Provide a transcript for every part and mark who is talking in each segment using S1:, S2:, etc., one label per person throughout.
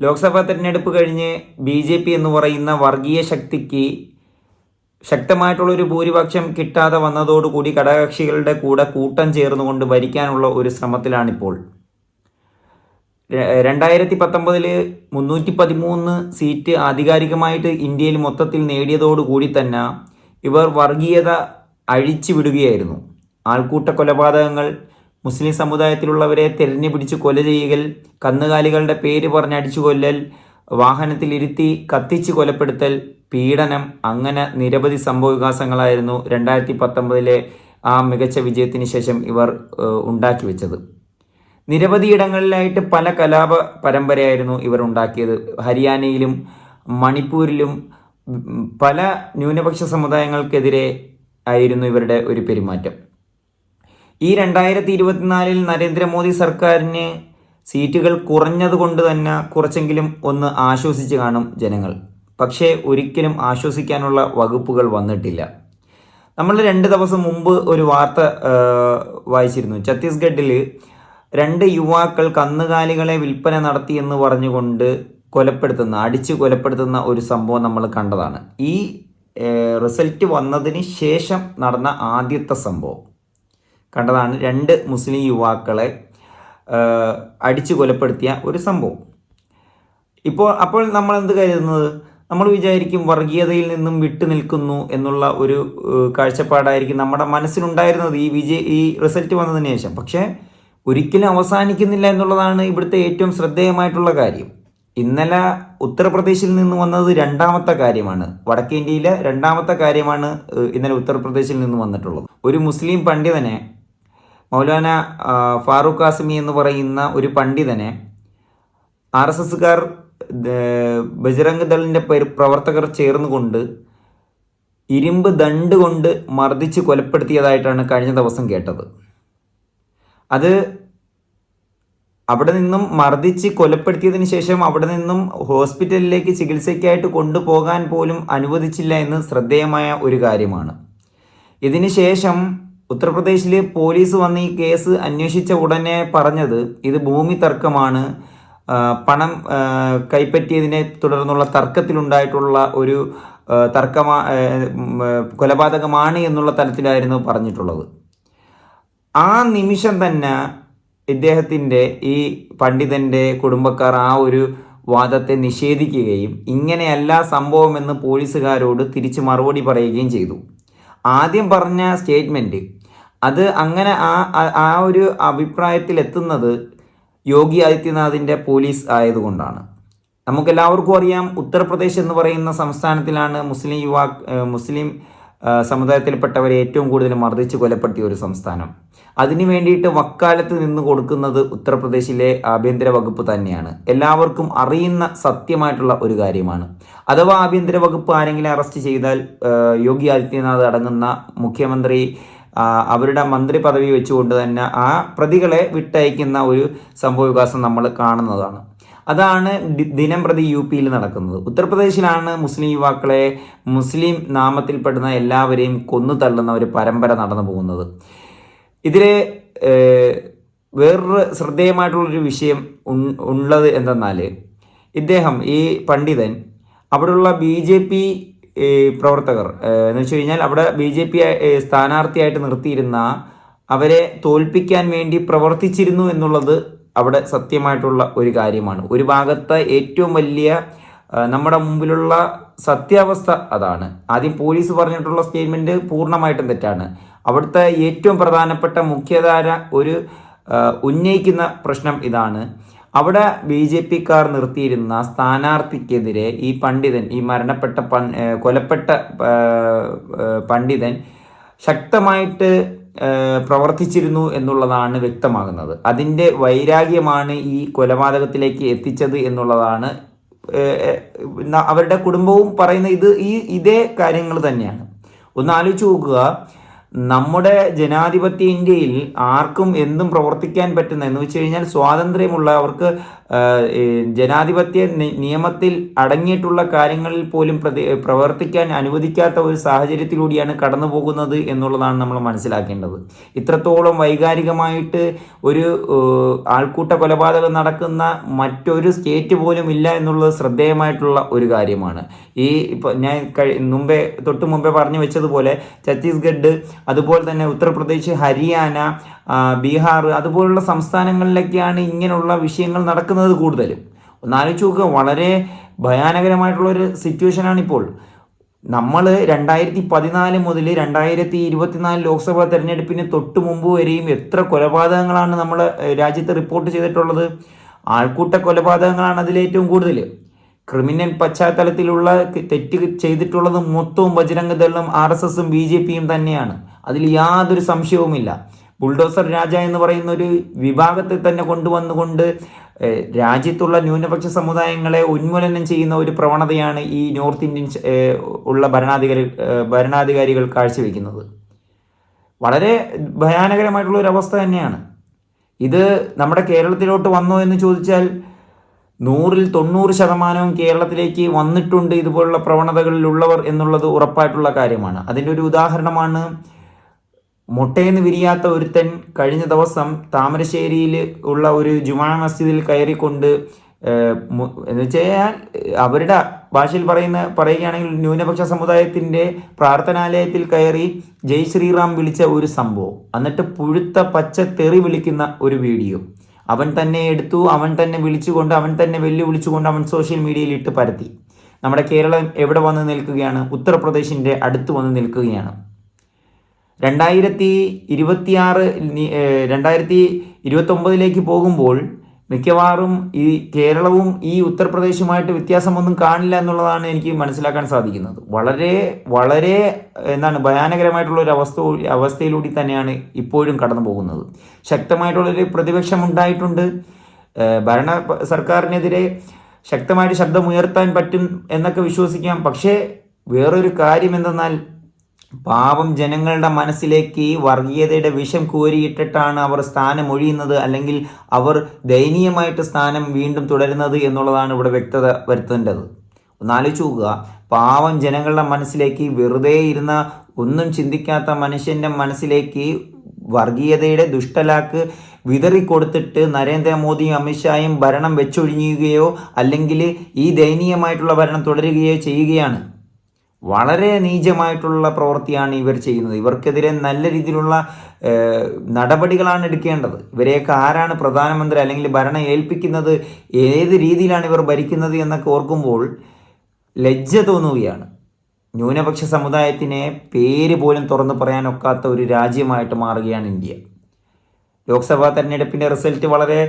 S1: ലോക്സഭാ തെരഞ്ഞെടുപ്പ് കഴിഞ്ഞ് B J P എന്ന് പറയുന്ന വർഗീയ ശക്തിക്ക് ശക്തമായിട്ടുള്ളൊരു ഭൂരിപക്ഷം കിട്ടാതെ വന്നതോടുകൂടി ഘടകകക്ഷികളുടെ കൂടെ കൂട്ടം ചേർന്നുകൊണ്ട് ഭരിക്കാനുള്ള ഒരു ശ്രമത്തിലാണിപ്പോൾ. രണ്ടായിരത്തി പത്തൊമ്പതിൽ മുന്നൂറ്റി പതിമൂന്ന് സീറ്റ് ആധികാരികമായിട്ട് ഇന്ത്യയിൽ മൊത്തത്തിൽ നേടിയതോടുകൂടി തന്നെ ഇവർ വർഗീയത അഴിച്ചു വിടുകയായിരുന്നു ആൾക്കൂട്ട കൊലപാതകങ്ങൾ മുസ്ലിം സമുദായത്തിലുള്ളവരെ തെരഞ്ഞു പിടിച്ച് കൊല ചെയ്യുകൽ കന്നുകാലികളുടെ പേര് പറഞ്ഞ് അടിച്ചു കൊല്ലൽ വാഹനത്തിലിരുത്തി കത്തിച്ച് കൊലപ്പെടുത്തൽ പീഡനം അങ്ങനെ നിരവധി സംഭവവികാസങ്ങളായിരുന്നു രണ്ടായിരത്തി പത്തൊമ്പതിലെ ആ മികച്ച വിജയത്തിന് ശേഷം ഇവർ ഉണ്ടാക്കി വെച്ചത്. നിരവധി ഇടങ്ങളിലായിട്ട് പല കലാപ പരമ്പരയായിരുന്നു ഇവർ ഉണ്ടാക്കിയത്. ഹരിയാനയിലും മണിപ്പൂരിലും പല ന്യൂനപക്ഷ സമുദായങ്ങൾക്കെതിരെ ആയിരുന്നു ഇവരുടെ ഒരു പെരുമാറ്റം. ഈ രണ്ടായിരത്തി ഇരുപത്തിനാലിൽ നരേന്ദ്രമോദി സർക്കാരിന് സീറ്റുകൾ കുറഞ്ഞതുകൊണ്ട് തന്നെ കുറച്ചെങ്കിലും ഒന്ന് ആശ്വസിച്ച് കാണും ജനങ്ങൾ. പക്ഷേ ഒരിക്കലും ആശ്വസിക്കാനുള്ള വകുപ്പുകൾ വന്നിട്ടില്ല. നമ്മൾ രണ്ട് ദിവസം മുമ്പ് ഒരു വാർത്ത വായിച്ചിരുന്നു. ഛത്തീസ്ഗഡിൽ രണ്ട് യുവാക്കൾ കന്നുകാലികളെ വിൽപ്പന നടത്തി എന്ന് പറഞ്ഞുകൊണ്ട് കൊലപ്പെടുത്തുന്ന അടിച്ച് കൊലപ്പെടുത്തുന്ന ഒരു സംഭവം നമ്മൾ കണ്ടതാണ്. ഈ റിസൾട്ട് വന്നതിന് ശേഷം നടന്ന ആദ്യത്തെ സംഭവം. കണ്ടതാണ് രണ്ട് മുസ്ലിം യുവാക്കളെ അടിച്ചു കൊലപ്പെടുത്തിയ ഒരു സംഭവം. ഇപ്പോൾ അപ്പോൾ നമ്മൾ എന്ത് കരുതുന്നത്? നമ്മൾ വിചാരിക്കും വർഗീയതയിൽ നിന്നും വിട്ടു നിൽക്കുന്നു എന്നുള്ള ഒരു കാഴ്ചപ്പാടായിരിക്കും നമ്മുടെ മനസ്സിലുണ്ടായിരുന്നത് ഈ വിജയ ഈ റിസൾട്ട് വന്നതിന് ശേഷം. പക്ഷേ ഒരിക്കലും അവസാനിക്കുന്നില്ല എന്നുള്ളതാണ് ഇവിടുത്തെ ഏറ്റവും ശ്രദ്ധേയമായിട്ടുള്ള കാര്യം. ഇന്നലെ ഉത്തർപ്രദേശിൽ നിന്ന് വന്നത് രണ്ടാമത്തെ കാര്യമാണ്. വടക്കേ ഇന്ത്യയിലെ രണ്ടാമത്തെ കാര്യമാണ് ഇന്നലെ ഉത്തർപ്രദേശിൽ നിന്ന് വന്നിട്ടുള്ളത്. ഒരു മുസ്ലിം പണ്ഡിതനെ മൗലാന ഫാറൂഖ് ആസിമി എന്ന് പറയുന്ന ഒരു പണ്ഡിതനെ ആർ എസ് എസ്സുകാർ ബജ്രംഗ് ദളിന്റെ പ്രവർത്തകർ ചേർന്നുകൊണ്ട് ഇരുമ്പ് ദണ്ട് കൊണ്ട് മർദ്ദിച്ച് കൊലപ്പെടുത്തിയതായിട്ടാണ് കഴിഞ്ഞ ദിവസം കേട്ടത്. അത് അവിടെ നിന്നും മർദ്ദിച്ച് കൊലപ്പെടുത്തിയതിന് ശേഷം അവിടെ നിന്നും ഹോസ്പിറ്റലിലേക്ക് ചികിത്സയ്ക്കായിട്ട് കൊണ്ടുപോകാൻ പോലും അനുവദിച്ചില്ല എന്ന് ശ്രദ്ധേയമായ ഒരു കാര്യമാണ്. ഇതിന് ശേഷം ഉത്തർപ്രദേശിൽ പോലീസ് വന്ന് ഈ കേസ് അന്വേഷിച്ച ഉടനെ പറഞ്ഞത് ഇത് ഭൂമി തർക്കമാണ് പണം കൈപ്പറ്റിയതിനെ തുടർന്നുള്ള തർക്കത്തിലുണ്ടായിട്ടുള്ള ഒരു തർക്കമാ കൊലപാതകമാണ് എന്നുള്ള തലത്തിലായിരുന്നു പറഞ്ഞിട്ടുള്ളത്. ആ നിമിഷം തന്നെ ഇദ്ദേഹത്തിന്റെ ഈ പണ്ഡിതന്റെ കുടുംബക്കാർ ആ ഒരു വാദത്തെ നിഷേധിക്കുകയും ഇങ്ങനെയല്ല സംഭവമെന്ന് പോലീസുകാരോട് തിരിച്ച് മറുപടി പറയുകയും ചെയ്തു. ആദ്യം പറഞ്ഞ സ്റ്റേറ്റ്മെന്റ് അത് അങ്ങനെ ആ ആ- ഒരു അഭിപ്രായത്തിൽ എത്തുന്നത് യോഗി ആദിത്യനാഥിന്റെ പോലീസ് ആയതുകൊണ്ടാണ്. നമുക്കെല്ലാവർക്കും അറിയാം ഉത്തർപ്രദേശ് എന്ന് പറയുന്ന സംസ്ഥാനത്തിലാണ് മുസ്ലിം യുവാ മുസ്ലിം സമുദായത്തിൽപ്പെട്ടവരെ ഏറ്റവും കൂടുതൽ മർദ്ദിച്ച് കൊലപ്പെടുത്തിയ ഒരു സംസ്ഥാനം. അതിനു വേണ്ടിയിട്ട് വക്കാലത്ത് നിന്ന് കൊടുക്കുന്നത് ഉത്തർപ്രദേശിലെ ആഭ്യന്തര വകുപ്പ് തന്നെയാണ്. എല്ലാവർക്കും അറിയുന്ന സത്യമായിട്ടുള്ള ഒരു കാര്യമാണ്. അഥവാ ആഭ്യന്തര വകുപ്പ് ആരെങ്കിലും അറസ്റ്റ് ചെയ്താൽ യോഗി ആദിത്യനാഥ് അടങ്ങുന്ന മുഖ്യമന്ത്രി അവരുടെ മന്ത്രി പദവി വെച്ചുകൊണ്ട് തന്നെ ആ പ്രതികളെ വിട്ടയക്കുന്ന ഒരു സംഭവ വികാസം നമ്മൾ കാണുന്നതാണ്. അതാണ് ദിനം പ്രതി യു പിയിൽ നടക്കുന്നത്. ഉത്തർപ്രദേശിലാണ് മുസ്ലിം യുവാക്കളെ മുസ്ലിം നാമത്തിൽപ്പെടുന്ന എല്ലാവരെയും കൊന്നു തള്ളുന്ന ഒരു പരമ്പര നടന്നു പോകുന്നത്. ഏഹ്, വേറൊരു ശ്രദ്ധേയമായിട്ടുള്ളൊരു വിഷയം ഉള്ളത് എന്തെന്നാൽ ഇദ്ദേഹം ഈ പണ്ഡിതൻ അവിടെയുള്ള ബി ജെ പി പ്രവർത്തകർ. എന്ന് വെച്ച് കഴിഞ്ഞാൽ അവിടെ ബി ജെ പി സ്ഥാനാർത്ഥിയായിട്ട് നിർത്തിയിരുന്ന അവരെ തോൽപ്പിക്കാൻ വേണ്ടി പ്രവർത്തിച്ചിരുന്നു എന്നുള്ളത് അവിടെ സത്യമായിട്ടുള്ള ഒരു കാര്യമാണ്. ഒരു ഭാഗത്തെ ഏറ്റവും വലിയ നമ്മുടെ മുമ്പിലുള്ള സത്യാവസ്ഥ അതാണ്. ആദ്യം പോലീസ് പറഞ്ഞിട്ടുള്ള സ്റ്റേറ്റ്മെന്റ് പൂർണമായിട്ടും തെറ്റാണ്. അവിടുത്തെ ഏറ്റവും പ്രധാനപ്പെട്ട മുഖ്യധാര ഒരു ഉന്നയിക്കുന്ന പ്രശ്നം ഇതാണ്. അവിടെ ബി ജെ പിക്കാർ നിർത്തിയിരുന്ന സ്ഥാനാർത്ഥിക്കെതിരെ ഈ പണ്ഡിതൻ ഈ മരണപ്പെട്ട കൊലപ്പെട്ട പണ്ഡിതൻ ശക്തമായിട്ട് പ്രവർത്തിച്ചിരുന്നു എന്നുള്ളതാണ് വ്യക്തമാകുന്നത്. അതിന്റെ വൈരാഗ്യമാണ് ഈ കൊലപാതകത്തിലേക്ക് എത്തിച്ചത് എന്നുള്ളതാണ് അവരുടെ കുടുംബവും പറയുന്ന ഇത് ഈ ഇതേ കാര്യങ്ങൾ തന്നെയാണ്. ഒന്ന് ആലോചിച്ച് നോക്കുക. നമ്മുടെ ജനാധിപത്യ ഇന്ത്യയിൽ ആർക്കും എന്തും പ്രവർത്തിക്കാൻ പറ്റുന്ന എന്ന് വെച്ച് കഴിഞ്ഞാൽ സ്വാതന്ത്ര്യമുള്ള അവർക്ക് ജനാധിപത്യ നിയമത്തിൽ അടങ്ങിയിട്ടുള്ള കാര്യങ്ങളിൽ പോലും പ്രവർത്തിക്കാൻ അനുവദിക്കാത്ത ഒരു സാഹചര്യത്തിലൂടെയാണ് കടന്നു പോകുന്നത് എന്നുള്ളതാണ് നമ്മൾ മനസ്സിലാക്കേണ്ടത്. ഇത്രത്തോളം വൈകാരികമായിട്ട് ഒരു ആൾക്കൂട്ട കൊലപാതകം നടക്കുന്ന മറ്റൊരു സ്റ്റേറ്റ് പോലും ഇല്ല എന്നുള്ളത് ശ്രദ്ധേയമായിട്ടുള്ള ഒരു കാര്യമാണ്. ഈ ഇപ്പോൾ ഞാൻ മുമ്പേ തൊട്ട് മുമ്പേ പറഞ്ഞു വെച്ചതുപോലെ ഛത്തീസ്ഗഡ് അതുപോലെ തന്നെ ഉത്തർപ്രദേശ് ഹരിയാന ബീഹാർ അതുപോലുള്ള സംസ്ഥാനങ്ങളിലൊക്കെയാണ് ഇങ്ങനെയുള്ള വിഷയങ്ങൾ നടക്കുന്നത് കൂടുതലും. ഒന്നാലോചിച്ച് നോക്കുക വളരെ ഭയാനകരമായിട്ടുള്ള ഒരു സിറ്റുവേഷനാണ് ഇപ്പോൾ നമ്മൾ രണ്ടായിരത്തി പതിനാല് മുതൽ രണ്ടായിരത്തി ഇരുപത്തിനാല് ലോക്സഭാ തെരഞ്ഞെടുപ്പിന് തൊട്ട് മുമ്പ് വരെയും എത്ര കൊലപാതകങ്ങളാണ് നമ്മൾ രാജ്യത്ത് റിപ്പോർട്ട് ചെയ്തിട്ടുള്ളത്? ആൾക്കൂട്ട കൊലപാതകങ്ങളാണ് അതിലേറ്റവും കൂടുതൽ. ക്രിമിനൽ പശ്ചാത്തലത്തിലുള്ള തെറ്റ് ചെയ്തിട്ടുള്ളത് മൊത്തവും ബജരംഗ ദളും ആർ എസ് എസും ബി ജെ പിയും തന്നെയാണ്. അതിൽ യാതൊരു സംശയവുമില്ല. ബുൾഡോസർ രാജ എന്ന് പറയുന്ന ഒരു വിഭാഗത്തെ തന്നെ കൊണ്ടുവന്നുകൊണ്ട് രാജ്യത്തുള്ള ന്യൂനപക്ഷ സമുദായങ്ങളെ ഉന്മൂലനം ചെയ്യുന്ന ഒരു പ്രവണതയാണ് ഈ നോർത്ത് ഇന്ത്യൻ ഉള്ള ഭരണാധികാരി ഭരണാധികാരികൾ കാഴ്ചവെക്കുന്നത്. വളരെ ഭയാനകരമായിട്ടുള്ള ഒരു അവസ്ഥ തന്നെയാണ്. ഇത് നമ്മുടെ കേരളത്തിലോട്ട് വന്നോ എന്ന് ചോദിച്ചാൽ നൂറിൽ തൊണ്ണൂറ് ശതമാനവും കേരളത്തിലേക്ക് വന്നിട്ടുണ്ട് ഇതുപോലുള്ള പ്രവണതകളിലുള്ളവർ എന്നുള്ളത് ഉറപ്പായിട്ടുള്ള കാര്യമാണ്. അതിന്റെ ഒരു ഉദാഹരണമാണ് മുട്ടയെന്ന് വിരിയാത്ത ഒരുത്തൻ കഴിഞ്ഞ ദിവസം താമരശ്ശേരിയിൽ ഉള്ള ഒരു ജുമാ മസ്ജിദിൽ കയറിക്കൊണ്ട് എന്ന് വെച്ചാൽ അവരുടെ ഭാഷയിൽ പറയുന്ന പറയുകയാണെങ്കിൽ ന്യൂനപക്ഷ സമുദായത്തിന്റെ പ്രാർത്ഥനാലയത്തിൽ കയറി ജയ് ശ്രീറാം വിളിച്ച ഒരു സംഭവം. എന്നിട്ട് പുഴുത്ത പച്ച തെറി വിളിക്കുന്ന ഒരു വീഡിയോ. അവൻ തന്നെ എടുത്തു അവൻ തന്നെ വിളിച്ചുകൊണ്ട് അവൻ തന്നെ വെല്ലുവിളിച്ചുകൊണ്ട് അവൻ സോഷ്യൽ മീഡിയയിൽ ഇട്ട് പരത്തി. നമ്മുടെ കേരളം എവിടെ വന്ന് നിൽക്കുകയാണ്? ഉത്തർപ്രദേശിന്റെ അടുത്ത് വന്ന് നിൽക്കുകയാണ്. രണ്ടായിരത്തി ഇരുപത്തിയാറ് രണ്ടായിരത്തി ഇരുപത്തൊമ്പതിലേക്ക് പോകുമ്പോൾ മിക്കവാറും ഈ കേരളവും ഈ ഉത്തർപ്രദേശുമായിട്ട് വ്യത്യാസമൊന്നും കാണില്ല എന്നുള്ളതാണ് എനിക്ക് മനസ്സിലാക്കാൻ സാധിക്കുന്നത്. വളരെ വളരെ എന്താണ് ഭയാനകരമായിട്ടുള്ള ഒരു അവസ്ഥ അവസ്ഥയിലൂടെ തന്നെയാണ് ഇപ്പോഴും കടന്നു പോകുന്നത്. ശക്തമായിട്ടുള്ളൊരു പ്രതിപക്ഷം ഉണ്ടായിട്ടുണ്ട് ഭരണ സർക്കാരിനെതിരെ ശക്തമായിട്ട് ശബ്ദമുയർത്താൻ പറ്റും എന്നൊക്കെ വിശ്വസിക്കാം. പക്ഷേ വേറൊരു കാര്യം എന്തെന്നാൽ പാവം ജനങ്ങളുടെ മനസ്സിലേക്ക് വർഗീയതയുടെ വിഷം കോരിയിട്ടിട്ടാണ് അവർ സ്ഥാനം ഒഴിയുന്നത് അല്ലെങ്കിൽ അവർ ദയനീയമായിട്ട് സ്ഥാനം വീണ്ടും തുടരുന്നത് എന്നുള്ളതാണ് ഇവിടെ വ്യക്തത വരുത്തേണ്ടത്. ഒന്നാലോചിച്ച് നോക്കുക. പാവം ജനങ്ങളുടെ മനസ്സിലേക്ക് വെറുതെ ഇരുന്ന ഒന്നും ചിന്തിക്കാത്ത മനുഷ്യന്റെ മനസ്സിലേക്ക് വർഗീയതയുടെ ദുഷ്ടലാക്ക് വിതറിക്കൊടുത്തിട്ട് നരേന്ദ്രമോദിയും അമിത്ഷായും ഭരണം വെച്ചൊഴിഞ്ഞുകയോ അല്ലെങ്കിൽ ഈ ദയനീയമായിട്ടുള്ള ഭരണം തുടരുകയോ ചെയ്യുകയാണ്. വളരെ നീചമായിട്ടുള്ള പ്രവൃത്തിയാണ് ഇവർ ചെയ്യുന്നത്. ഇവർക്കെതിരെ നല്ല രീതിയിലുള്ള നടപടികളാണ് എടുക്കേണ്ടത്. ഇവരെയൊക്കെ ആരാണ് പ്രധാനമന്ത്രി അല്ലെങ്കിൽ ഭരണ ഏൽപ്പിക്കുന്നത് ഏത് രീതിയിലാണ് ഇവർ ഭരിക്കുന്നത് എന്നൊക്കെ ഓർക്കുമ്പോൾ ലജ്ജ തോന്നുകയാണ്. ന്യൂനപക്ഷ സമുദായത്തിനെ പേര് പോലും തുറന്നു പറയാനൊക്കാത്ത ഒരു രാജ്യമായിട്ട് മാറുകയാണ് ഇന്ത്യ. ലോക്സഭാ തെരഞ്ഞെടുപ്പിന്റെ റിസൾട്ട് വളരെ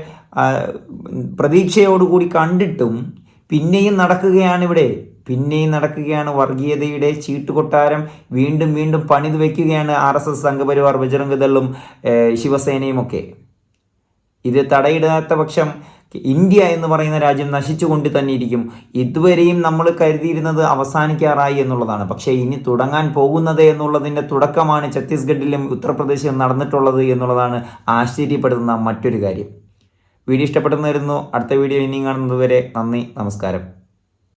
S1: പ്രതീക്ഷയോടുകൂടി കണ്ടിട്ടും പിന്നെയും നടക്കുകയാണ് ഇവിടെ. പിന്നെയും നടക്കുകയാണ് വർഗീയതയുടെ ചീട്ടുകൊട്ടാരം. വീണ്ടും വീണ്ടും പണിത് വയ്ക്കുകയാണ് ആർ എസ് എസ് സംഘപരിവാർ ബജറംഗദളും ശിവസേനയും ഒക്കെ ഇത് തടയിടാത്ത പക്ഷം ഇന്ത്യ എന്ന് പറയുന്ന രാജ്യം നശിച്ചുകൊണ്ട് തന്നെ ഇരിക്കും. ഇതുവരെയും നമ്മൾ കരുതിയിരുന്നത് അവസാനിക്കാറായി എന്നുള്ളതാണ്. പക്ഷേ ഇനി തുടങ്ങാൻ പോകുന്നത് എന്നുള്ളതിന്റെ തുടക്കമാണ് ഛത്തീസ്ഗഡിലും ഉത്തർപ്രദേശിലും നടന്നിട്ടുള്ളത് എന്നുള്ളതാണ് ആശ്ചര്യപ്പെടുത്തുന്ന മറ്റൊരു കാര്യം. വീഡിയോ ഇഷ്ടപ്പെട്ടെന്ന് വരുന്നു അടുത്ത വീഡിയോ ഇനിയും കാണുന്നതുവരെ നന്ദി നമസ്കാരം.